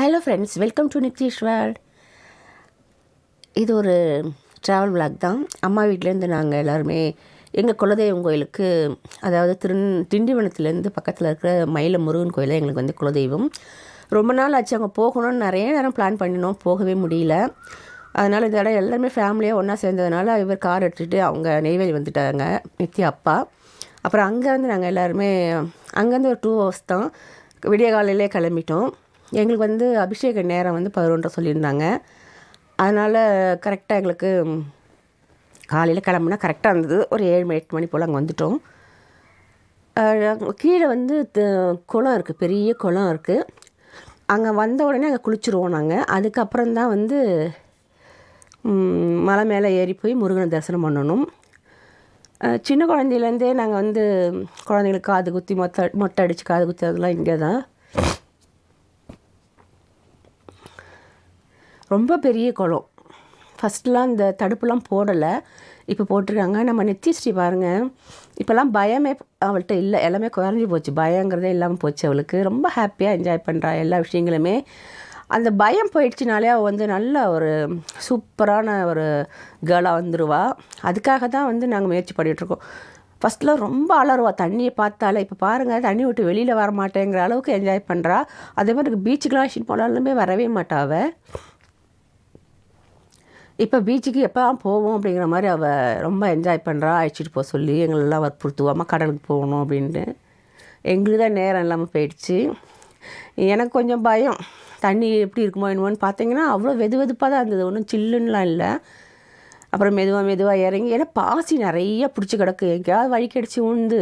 Hello friends welcome to Nithyesh world இது ஒரு travel vlog தான். அம்மா வீட்டிலேருந்து நாங்கள் எல்லாருமே எங்கள் குலதெய்வம் கோயிலுக்கு அதாவது திரு திண்டிவனத்துலேருந்து பக்கத்தில் இருக்கிற மயில முருகன் கோயில் எங்களுக்கு வந்து குலதெய்வம். ரொம்ப நாள் ஆச்சு அங்கே போகணும்னு நிறைய நேரம் பிளான் பண்ணினோம் போகவே முடியல. அதனால் இந்த இடம் எல்லாருமே ஃபேமிலியாக ஒன்றா சேர்ந்ததுனால இவர் கார் எடுத்துகிட்டு அவங்க நெய்வேலி வந்துட்டாங்க நித்யா அப்பா. அப்புறம் அங்கேருந்து நாங்கள் எல்லாருமே அங்கேருந்து ஒரு டூ ஹவர்ஸ் தான் விடிய காலையிலே கிளம்பிட்டோம். எங்களுக்கு வந்து அபிஷேக நேரம் வந்து பதினொன்றரை சொல்லியிருந்தாங்க. அதனால் கரெக்டாக எங்களுக்கு காலையில் கிளம்புனா கரெக்டாக இருந்தது. ஒரு ஏழு மணி எட்டு மணி போல் அங்கே வந்துட்டோம். கீழே வந்து த- குளம் இருக்குது பெரிய குளம் இருக்குது அங்கே வந்த உடனே அங்கே குளிச்சுருவோம் நாங்கள் அதுக்கப்புறம் தான் வந்து மலை மேலே ஏறி போய் முருகனை தரிசனம் பண்ணணும். சின்ன குழந்தையிலேருந்தே நாங்கள் வந்து குழந்தைங்களுக்கு காது குத்தி மொத்த மொட்டை அடித்து காது குத்தி அதெல்லாம் இங்கே தான் ரொம்ப பெரிய குளம். ஃபஸ்ட்லாம் இந்த தடுப்புலாம் போடலை. இப்போ போட்டிருக்காங்க. நம்ம நித்திஸ்ரீ பாருங்கள் இப்போல்லாம் பயமே அவள்கிட்ட இல்லை. எல்லாமே குறைஞ்சி போச்சு. பயங்கிறதே இல்லாமல் போச்சு அவளுக்கு. ரொம்ப ஹாப்பியாக என்ஜாய் பண்ணுறா எல்லா விஷயங்களுமே. அந்த பயம் போயிடுச்சுனாலே அவள் வந்து நல்ல ஒரு சூப்பரான ஒரு கேர்ளாக வந்துடுவா அதுக்காக தான் வந்து நாங்கள் முயற்சி பண்ணிகிட்ருக்கோம் ஃபஸ்ட்டில் ரொம்ப அலருவா தண்ணியை பார்த்தாலே இப்போ பாருங்கள் தண்ணி விட்டு வெளியில் வர மாட்டேங்கிற அளவுக்கு என்ஜாய் பண்ணுறா அதே மாதிரி பீச்சுக்கெலாம் அழைச்சிட்டு போனாலுமே வரவே மாட்டாள் அவள் இப்போ பீச்சுக்கு எப்போ போவோம் அப்படிங்கிற மாதிரி அவள் ரொம்ப என்ஜாய் பண்ணுறா அழைச்சிட்டு போக சொல்லி எங்களெல்லாம் வற்புறுத்துவாமா கடலுக்கு போகணும் அப்படின்ட்டு. எங்களுக்கு தான் நேரம் இல்லாமல் போயிடுச்சு. எனக்கு கொஞ்சம் பயம். தண்ணி எப்படி இருக்குமோ என்னமோன்னு பார்த்தீங்கன்னா அவ்வளோ வெது வெதுப்பாக தான் இருந்தது. ஒன்றும் சில்லுன்னெலாம் இல்லை. அப்புறம் மெதுவாக மெதுவாக இறங்கி ஏன்னா பாசி நிறைய பிடிச்சி கிடக்கு. எங்கேயாவது வழி கடிச்சு உழுந்து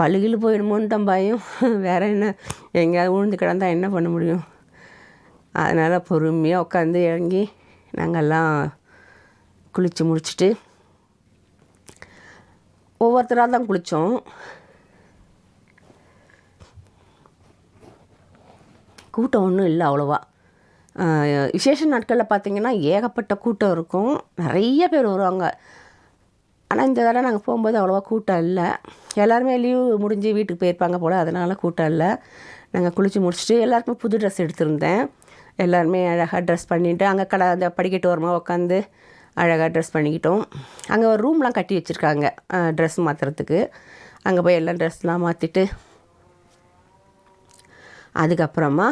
பழுகில் போயிடுமோன்னு தான் பயம். வேறு என்ன? எங்கேயாவது உழுந்து கிடந்தா என்ன பண்ண முடியும்? அதனால் பொறுமையாக உட்காந்து இறங்கி நாங்கள்லாம் குளித்து முடிச்சுட்டு ஒவ்வொருத்தராக தான் குளித்தோம் கூட்டம் ஒன்றும் இல்லை அவ்வளோவா. விசேஷ நாட்களில் பார்த்தீங்கன்னா ஏகப்பட்ட கூட்டம் இருக்கும். நிறைய பேர் வருவாங்க. ஆனால் இந்த தடவை நாங்கள் போகும்போது அவ்வளோவா கூட்டம் இல்லை. எல்லாருமே லீவு முடிஞ்சு வீட்டுக்கு போயிருப்பாங்க போல் அதனால் கூட்டம் இல்லை. நாங்கள் குளித்து முடிச்சுட்டு எல்லாருக்குமே புது ட்ரெஸ் எடுத்திருந்தேன். எல்லாருமே அழகாக ட்ரெஸ் பண்ணிவிட்டு அங்கே கடை அந்த படிக்கட்டு ஓரமாக உட்காந்து அழகாக ட்ரெஸ் பண்ணிக்கிட்டோம். அங்கே ஒரு ரூம்லாம் கட்டி வச்சுருக்காங்க. ட்ரெஸ் மாற்றுறதுக்கு அங்கே போய் எல்லாம் ட்ரெஸ்லாம் மாற்றிட்டு அதுக்கப்புறமா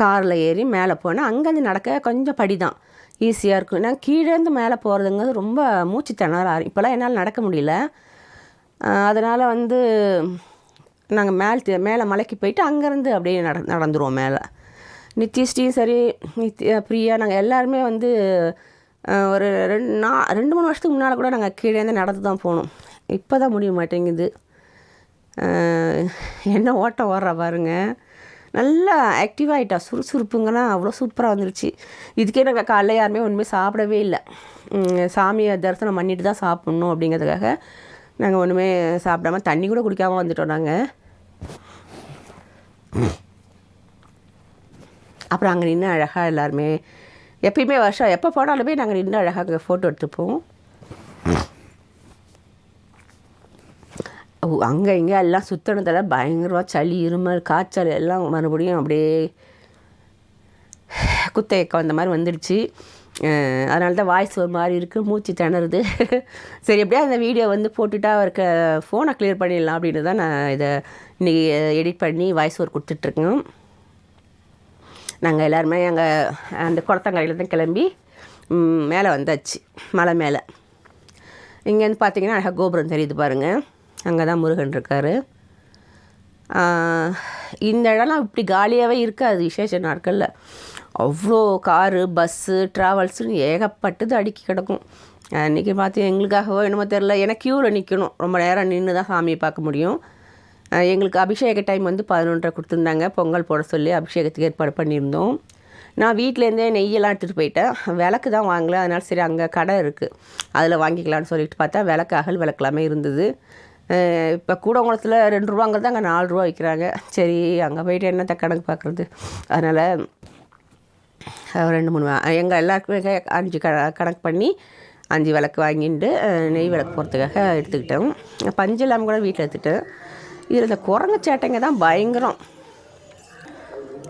காரில் ஏறி மேலே போனால் அங்கேருந்து நடக்க கொஞ்சம் படி தான் ஈஸியாக இருக்கும். ஏன்னா கீழேருந்து மேலே போகிறதுங்கிறது ரொம்ப மூச்சு திணறாரு இப்போல்லாம் என்னால் நடக்க முடியல. அதனால் வந்து நாங்கள் மேல் மேலே மலைக்கு போயிட்டு அங்கேருந்து அப்படியே நட நடந்துருவோம் மேலே. நித்திஷ்டியும் சரி நித்யா பிரியா நாங்கள் எல்லாருமே வந்து ஒரு ரெண்டு நான் ரெண்டு மூணு வருஷத்துக்கு முன்னால் கூட நாங்கள் கீழேருந்து நடந்து தான் போனோம். இப்போ தான் முடிய மாட்டேங்குது. என்ன ஓட்டம் ஓடுற பாருங்க. நல்லா ஆக்டிவாக ஆகிட்டா சுறுசுறுப்புங்கன்னா அவ்வளோ சூப்பராக வந்துருச்சு. இதுக்கே நாங்கள் காலைல யாருமே ஒன்றுமே சாப்பிடவே இல்லை. சாமியை தரிசனம் பண்ணிட்டு தான் சாப்பிட்ணும் அப்படிங்கிறதுக்காக நாங்கள் ஒன்றுமே சாப்பிடாம தண்ணி கூட குடிக்காமல் வந்துட்டோம் நாங்கள் அப்புறம் அங்கே நின்று அழகாக எல்லாருமே எப்பயுமே வருஷம் எப்போ போனாலுமே நாங்கள் நின்று அழகாக ஃபோட்டோ எடுத்துப்போம். அங்கே இங்கே எல்லாம் சுற்றினதில் பயங்கரமாக சளி இருமல் காய்ச்சல் எல்லாம் மறுபடியும் அப்படியே குத்தையக்கம் வந்த மாதிரி வந்துடுச்சு. அதனால தான் வாய்ஸ் ஒரு மாதிரி இருக்குது மூச்சு திணறுது. சரி எப்படியா அந்த வீடியோ வந்து போட்டுட்டா அவருக்கு ஃபோனை க்ளியர் பண்ணிடலாம் அப்படின்னு தான் நான் இதை இன்றைக்கி எடிட் பண்ணி வாய்ஸ் ஓவர் கொடுத்துட்ருக்கேன் நாங்கள் எல்லாருமே அங்கே அந்த குளத்தங்கரையில் தான் கிளம்பி மேலே வந்தாச்சு மலை மேலே. இங்கேருந்து பார்த்தீங்கன்னா அழகாக கோபுரம் தெரியுது பாருங்கள் அங்கே தான் முருகன் இருக்கார். இந்த இடம்லாம் இப்படி காலியாகவே இருக்காது விசேஷ நாட்களில். அவ்வளோ காரு பஸ்ஸு ட்ராவல்ஸுன்னு ஏகப்பட்டது அடுக்கி கிடக்கும். அன்றைக்கி பார்த்து எங்களுக்காகவோ என்னமோ தெரில ஏன்னா க்யூவில் நிற்கணும் ரொம்ப நேரம் நின்று தான் சாமியை பார்க்க முடியும். எங்களுக்கு அபிஷேக டைம் வந்து பதினொன்றரை கொடுத்துருந்தாங்க. பொங்கல் போட சொல்லி அபிஷேகத்துக்கு ஏற்பாடு பண்ணியிருந்தோம். நான் வீட்டிலேருந்தே நெய்யெல்லாம் எடுத்துகிட்டு போயிட்டேன். விளக்கு தான் வாங்கல. அதனால சரி அங்கே கடை இருக்குது அதில் வாங்கிக்கலான்னு சொல்லிட்டு பார்த்தா விளக்கு அகல் விளக்கெல்லாமே இருந்தது. இப்போ கூடங்குளத்தில் ரெண்டு ரூபாங்கிறது அங்கே நாலு ரூபா விற்கிறாங்க சரி அங்கே போயிட்டு என்னத்த கணக்கு பார்க்குறது? அதனால் ரெண்டு மூணு எங்கள் எல்லாருக்குமே அஞ்சு க கணக்கு பண்ணி அஞ்சு விளக்கு வாங்கிட்டு நெய் விளக்கு போகிறதுக்காக எடுத்துக்கிட்டோம். பஞ்சு இல்லாமல் கூட வீட்டில் எடுத்துகிட்டேன் இதில் இந்த குரங்கு சேட்டைங்க தான் பயங்கரம்.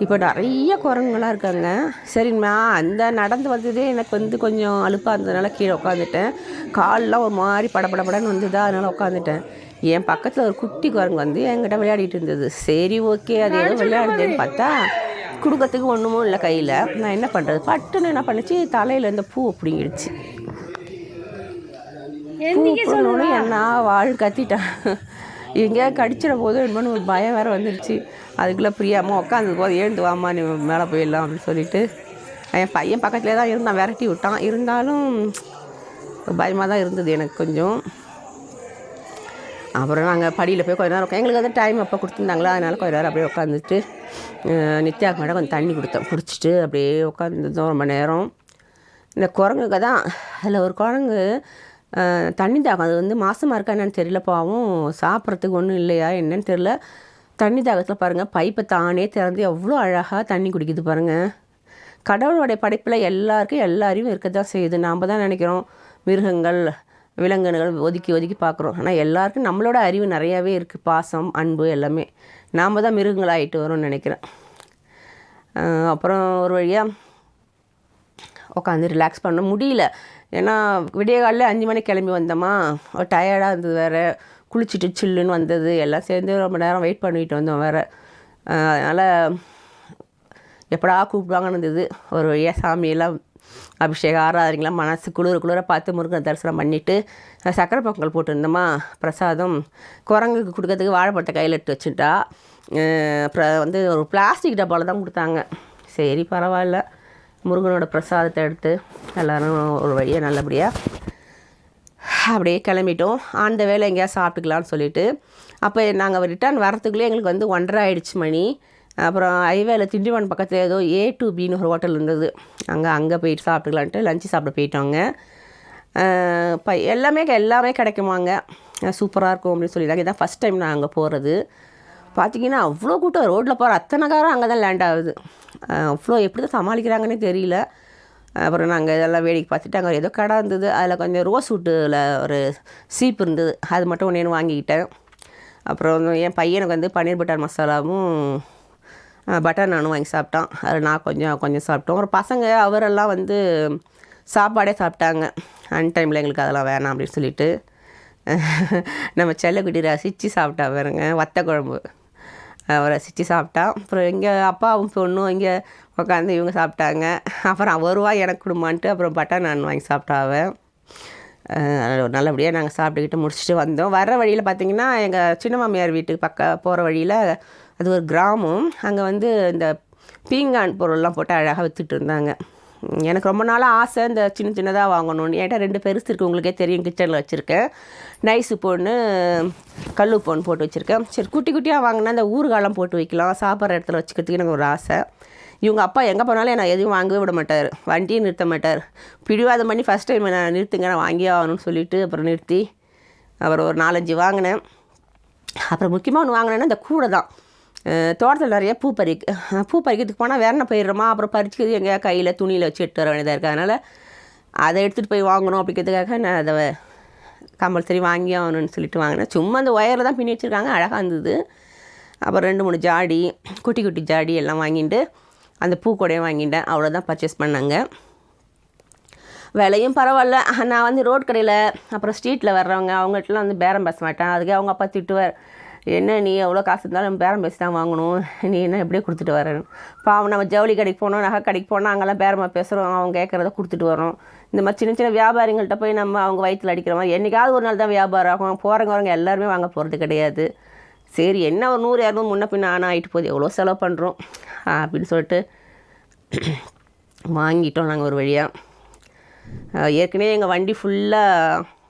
இப்போ நிறைய குரங்குலாம் இருக்காங்க. சரிம்மா அந்த நடந்து வந்ததே எனக்கு வந்து கொஞ்சம் அலுப்பாக இருந்ததுனால கீழே உட்காந்துட்டேன் கால்லாம் ஒரு மாதிரி படபடபடன்னு வந்ததா அதனால் உட்காந்துட்டேன் என் பக்கத்தில் ஒரு குட்டி குரங்கு வந்து என்கிட்ட விளையாடிட்டு இருந்தது. சரி ஓகே அது ஏதோ விளையாடுதுன்னு பார்த்தா கொடுக்கறதுக்கு ஒன்றுமும் இல்லை கையில். நான் என்ன பண்ணுறது பட்டுன்னு என்ன பண்ணுச்சு? தலையில் இருந்த பூ பிடிங்கிடுச்சு. பூ போனோடனே என்ன வாழ் கத்திட்டேன் எங்கேயாவது கடிச்சிட போதோ என்னமோன்னு ஒரு பயம் வேறு வந்துடுச்சு அதுக்குள்ளே பிரியாமல் உட்காந்து போது ஏழுந்து வாமா நீ மேலே போயிடலாம் அப்படின்னு சொல்லிட்டு என் பையன் பக்கத்துலேயே தான் இருந்தான் விரட்டி விட்டான். இருந்தாலும் பயமாக தான் இருந்தது எனக்கு கொஞ்சம். அப்புறம் நாங்கள் படியில் போய் கொஞ்ச நேரம் உட்காந்து எங்களுக்கு வந்து டைம் அப்போ கொடுத்துருந்தாங்களா அதனால் கொஞ்ச நேரம் அப்படியே உட்காந்துட்டு நித்யாக்கு மேடம் கொஞ்சம் தண்ணி கொடுத்தேன். குடிச்சிட்டு அப்படியே உட்காந்துருந்தோம் ரொம்ப நேரம். இந்த குரங்குக்கு தான் அதில் ஒரு குரங்கு தண்ணி தாகம் அது வந்து மாதமாக இருக்கா என்னென்னு தெரியல பாவம். சாப்பிட்றதுக்கு ஒன்றும் இல்லையா என்னன்னு தெரியல. தண்ணி தாகத்தில் பாருங்கள் பைப்பை தானே திறந்து எவ்வளோ அழகாக தண்ணி குடிக்குது பாருங்கள் கடவுளுடைய படைப்பில் எல்லாருக்கும் எல்லா அறிவும் இருக்க தான் செய்யுது. நாம் தான் நினைக்கிறோம் மிருகங்கள் விலங்கினங்கள் ஒதுக்கி ஒதுக்கி பார்க்குறோம். ஆனால் எல்லாருக்கும் நம்மளோட அறிவு நிறையாவே இருக்குது பாசம் அன்பு எல்லாமே. நாம் தான் மிருகங்களாகிட்டு வரோம்னு நினைக்கிறேன். அப்புறம் ஒரு வழியாக உட்காந்து ரிலாக்ஸ் பண்ண முடியல. ஏன்னா விடிய காலையில் அஞ்சு மணிக்கு கிளம்பி வந்தோமா டயர்டாக இருந்தது வேறு. குளிச்சுட்டு சில்லுன்னு வந்தது. எல்லாம் சேர்ந்து ரொம்ப நேரம் வெயிட் பண்ணிட்டு வந்தோம் வேறு. அதனால் எப்படா கூப்பிடுவாங்கன்னு இருந்தது. ஒரு வழியாக சாமியெல்லாம் அபிஷேகம் ஆராதனைங்களாம் மனசு குளிர குளிர பார்த்து முருகன் தரிசனம் பண்ணிவிட்டு சக்கரை பொங்கல் போட்டிருந்தோமா பிரசாதம். குரங்குக்கு கொடுக்கறதுக்கு வாழைப்பழத்தை கையில் எடுத்து வச்சுட்டா. அப்புறம் வந்து ஒரு பிளாஸ்டிக் டப்பாவில் தான் கொடுத்தாங்க. சரி பரவாயில்ல. முருகனோட பிரசாதத்தை எடுத்து எல்லோரும் ஒரு வழியாக நல்லபடியாக அப்படியே கிளம்பிட்டோம். அந்த வேலை எங்கேயாவது சாப்பிட்டுக்கலான்னு சொல்லிட்டு. அப்போ நாங்கள் ரிட்டர்ன் வரத்துக்குள்ளே எங்களுக்கு வந்து ஒன்றரை ஆயிடுச்சு மணி. அப்புறம் ஐவேல திண்டிவன் பக்கத்தில் ஏதோ ஏ டு பின்னு ஒரு ஹோட்டல் இருந்தது. அங்கே அங்கே போயிட்டு சாப்பிட்டுக்கலான்ட்டு லஞ்சு சாப்பிட போயிட்டோங்க. இப்போ எல்லாமே எல்லாமே கிடைக்குமாங்க. சூப்பராக இருக்கும் அப்படின்னு சொல்லியிருந்தாங்க இதான் ஃபஸ்ட் டைம் நான் அங்கே போகிறது பார்த்தீங்கன்னா அவ்வளோ கூட்டம் ரோட்டில் போகிற அத்தனை காரம் அங்கே தான் லேண்ட் ஆகுது. அவ்வளோ எப்படி தான் சமாளிக்கிறாங்கன்னே தெரியல. அப்புறம் நாங்கள் இதெல்லாம் வேடிக்கை பார்த்துட்டு அங்கே ஏதோ கடை இருந்தது. அதில் கொஞ்சம் ரோஸ் வுட்டில் ஒரு சீப் இருந்தது. அது மட்டும் ஒன்று வாங்கிக்கிட்டேன். அப்புறம் என் பையனுக்கு வந்து பன்னீர் பட்டர் மசாலாவும் பட்டர் நானும் வாங்கி சாப்பிட்டான். அதில் நான் கொஞ்சம் கொஞ்சம் சாப்பிட்டோம். ஒரு பசங்க அவரெல்லாம் வந்து சாப்பாடே சாப்பிட்டாங்க. அன் டைமில் எங்களுக்கு அதெல்லாம் வேணாம் அப்படின்னு சொல்லிட்டு. நம்ம செல்லக்குட்டி ரசித்து சாப்பிட்டா பாருங்க வத்த குழம்பு. ரசித்து சாப்பிட்டா. அப்புறம் இங்கே அப்பாவும் பொண்ணும் இங்கே உட்காந்து இவங்க சாப்பிட்டாங்க. அப்புறம் வருவா எனக்கு கொடுமான்ட்டு அப்புறம் பட்டா நான் வாங்கி சாப்பிட்டாவேன் நல்லபடியாக நாங்கள் சாப்பிட்டுக்கிட்டு முடிச்சுட்டு வந்தோம். வர வழியில் பார்த்தீங்கன்னா எங்கள் சின்ன மாமியார் வீட்டுக்கு பக்க போகிற வழியில் அது ஒரு கிராமம். அங்கே வந்து இந்த பீங்கான் பொருள்லாம் போட்டு அழகாக விற்றுட்டு இருந்தாங்க. எனக்கு ரொம்ப நாளாக ஆசை இந்த சின்ன சின்னதாக வாங்கணும்னு. ஏன்டா ரெண்டு பெருசு இருக்குது உங்களுக்கே தெரியும் கிச்சனில் வச்சுருக்கேன். நைஸு பொண்ணு கல்லு பொண்ணு போட்டு வச்சுருக்கேன். சரி குட்டி குட்டியாக வாங்கினா இந்த ஊறுகாலாம் போட்டு வைக்கலாம். சாப்பிட்ற இடத்துல வச்சுக்கிறதுக்கு எனக்கு ஒரு ஆசை. இவங்க அப்பா எங்கே போனாலும் நான் எதுவும் வாங்கவே விட மாட்டார். வண்டியும் நிறுத்த மாட்டார். பிடிவாதம் பண்ணி ஃபஸ்ட் டைம் நான் நிறுத்துங்க நான் வாங்கியே ஆகணும்னு சொல்லிட்டு அப்புறம் நிறுத்தி அப்புறம் ஒரு நாலஞ்சு வாங்கினேன். அப்புறம் முக்கியமாக ஒன்று வாங்கினேன்னா இந்த கூடை தான். தோட்டத்தில் நிறைய பூ பறிக்க பூ பறிக்கிறதுக்கு போனால் வேற என்ன போயிடுறோமா அப்புறம் பறிச்சுக்கிறது எங்கேயா கையில் துணியில் வச்சு எடுத்து வர வேண்டியதாக இருக்குது அதனால் அதை எடுத்துகிட்டு போய் வாங்கணும் அப்படிங்கிறதுக்காக நான் அதை கம்பல்சரி வாங்கி ஆகணும்னு சொல்லிட்டு வாங்கினேன். சும்மா அந்த ஒயரில் தான் பின்னி வச்சுருக்காங்க. அழகாக இருந்தது. அப்புறம் ரெண்டு மூணு ஜாடி குட்டி குட்டி ஜாடி எல்லாம் வாங்கிட்டு அந்த பூக்கூடையும் வாங்கிட்டேன். அவ்வளோதான் பர்ச்சேஸ் பண்ணாங்க. விலையும் பரவாயில்ல. நான் வந்து ரோட் கடையில் அப்புறம் ஸ்ட்ரீட்டில் வர்றவங்க அவங்ககிட்டலாம் வந்து பேரம் பேச மாட்டேன். அதுக்கே அவங்க அப்பா திட்டுவார். என்ன நீ எவ்வளோ காசு இருந்தாலும் பேரம் பேசி தான் வாங்கணும். நீ என்ன எப்படியே கொடுத்துட்டு வரேன் பாவம் நம்ம ஜவுளி கடைக்கு போனோம் நகை கடைக்கு போனால் அங்கெல்லாம் பேரமாக பேசுகிறோம் அவங்க கேட்குறத கொடுத்துட்டு வரோம். இந்த மாதிரி சின்ன சின்ன வியாபாரிங்கள்ட்ட போய் நம்ம அவங்க வயிற்றில் அடிக்கிற மாதிரி என்றைக்காவது ஒரு நாள் தான் வியாபாரம் ஆகும். போகிறவங்க வரவங்க எல்லாருமே வாங்க போகிறது கிடையாது. சரி என்ன ஒரு நூறு இரநூறு முன்ன பின்ன ஆனால் ஆகிட்டு போகுது. எவ்வளோ செலவு பண்ணுறோம் அப்படின்னு சொல்லிட்டு வாங்கிட்டோம் நாங்கள் ஒரு வழியாக ஏற்கனவே எங்கள் வண்டி ஃபுல்லாக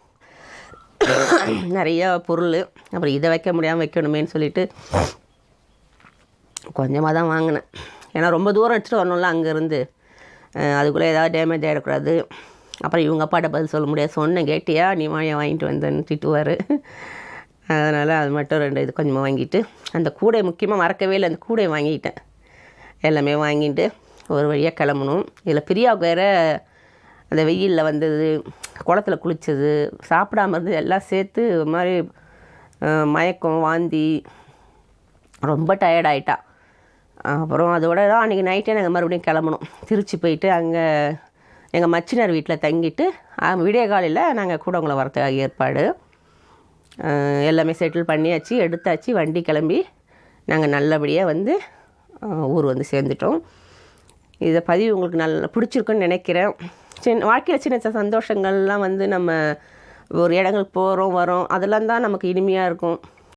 நிறைய பொருள். அப்புறம் இதை வைக்க முடியாமல் வைக்கணுமேன்னு சொல்லிட்டு கொஞ்சமாக தான் வாங்கினேன். ஏன்னா ரொம்ப தூரம் எடுத்துகிட்டு வரணும்ல அங்கேருந்து. அதுக்குள்ளே ஏதாவது டேமேஜ் ஆகிடக்கூடாது அப்புறம் இவங்க அப்பாட்ட பதில் சொல்ல முடியாது. சொன்னேன் கேட்டியா? நீ வாங்கி வாங்கிட்டு வந்தேன்னு திட்டுவார். அதனால் அது மட்டும் ரெண்டு இது கொஞ்சமாக வாங்கிட்டு அந்த கூடை முக்கியமாக மறக்கவே இல்லை. அந்த கூடை வாங்கிட்டேன். எல்லாமே வாங்கிட்டு ஒரு வழியாக கிளம்பணும். இதில் பிரியாவுக்கு வேறு அந்த வெயிலில் வந்தது குளத்துல குளித்தது சாப்பிடாம இருந்தது எல்லாம் சேர்த்து ஒரு மாதிரி மயக்கம் வாந்தி. ரொம்ப டயர்ட் ஆயிட்டா. அப்புறம் அதோட தான் அன்றைக்கி நைட்டே நாங்கள் மறுபடியும் கிளம்பணும். திருச்சி போயிட்டு அங்கே எங்கள் மச்சினர் வீட்டில் தங்கிட்டு விடிய காலையில் நாங்கள் கூட உங்களை வரத்துக்காக ஏற்பாடு. எல்லாமே செட்டில் பண்ணியாச்சு எடுத்தாச்சு வண்டி கிளம்பி நாங்கள் நல்லபடியாக வந்து ஊர் வந்து சேர்ந்துட்டோம். இதை பதிவு உங்களுக்கு நல்ல பிடிச்சிருக்குன்னு நினைக்கிறேன். சின்ன வாழ்க்கையில் சின்ன சின்ன சந்தோஷங்கள்லாம் வந்து நம்ம ஒரு இடங்களுக்கு போகிறோம் வரோம் அதெல்லாம் தான் நமக்கு இனிமையாக இருக்கும்.